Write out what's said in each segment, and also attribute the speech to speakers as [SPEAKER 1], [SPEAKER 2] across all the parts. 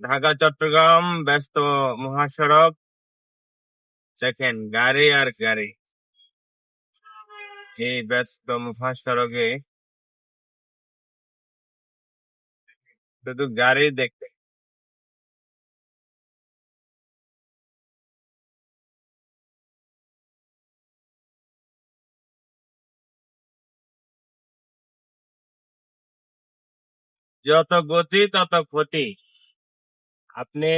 [SPEAKER 1] ঢাকা, চট্টগ্রাম, ব্যস্ত মহাসড়ক দেখেন গাড়ি আর গাড়ি। এই ব্যস্ত মহাসড়কে শুধু গাড়ি দেখতে। যত গতি, তত ক্ষতি। আপনি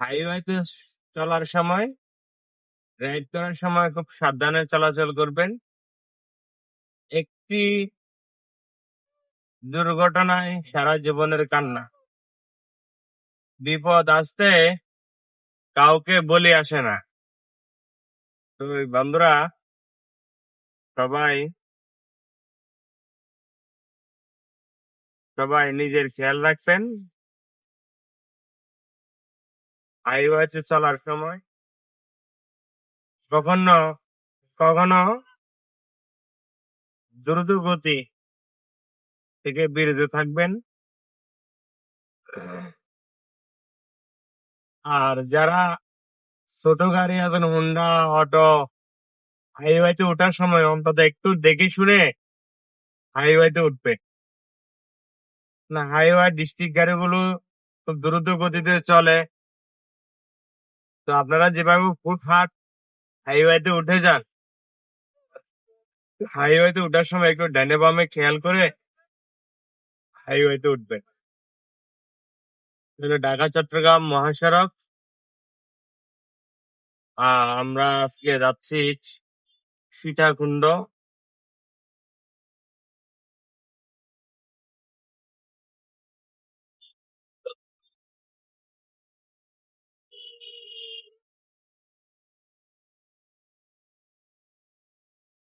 [SPEAKER 1] হাইওয়েতে চলার সময়, রাইড করার সময় খুব সাবধানে চলাচল করবেন। একটি দুর্ঘটনায় সারা জীবনের কান্না। বিপদ আসতে কাউকে বলি আসে না। তো বন্ধুরা, সবাই সবাই নিজের খেয়াল রাখবেন। হাইওয়েতে চলার সময়? কখনো কখনো দ্রুত গতি থেকে বিরত থাকবেন। আর যারা ছোট গাড়ি আছেন হুন্ডা অটো হাইওয়েতে ওঠার সময় অন্তত একটু দেখে শুনে হাইওয়েতে উঠবে। না হাইওয়ে ডিস্ট্রিক্ট গাড়িগুলো খুব দ্রুত গতিতে চলে। তো আপনারা যেভাবে ফুটহাট হাইওয়েতে উঠে যান, হাইওয়েতে উঠার সময় একটু ডানে বামে খেয়াল করে হাইওয়েতে উঠবেন। ঢাকা, চট্টগ্রাম মহাসড়ক। আমরা আজকে যাচ্ছি সীতাকুণ্ড।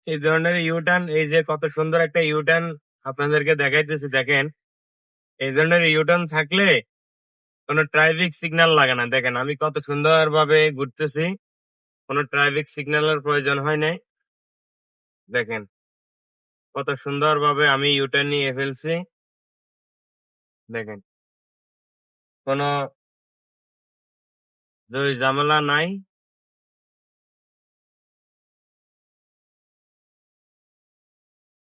[SPEAKER 1] এই ধরনের ইউটার্ন এই যে কত সুন্দর একটা ইউটার্ন আপনাদেরকে দেখাইতেছি, দেখেন। এই ধরনের ইউটার্ন থাকলে কোনো ট্রাফিক সিগন্যাল লাগে না। দেখেন, আমি কত সুন্দর ভাবে ঘুরতেছি, কোনো ট্রাফিক সিগন্যালের প্রয়োজন হয় নাই। দেখেন, কত সুন্দর ভাবে আমি ইউটার্ন নিয়ে ফেলছি। দেখেন, কোনো ঝামেলা নাই।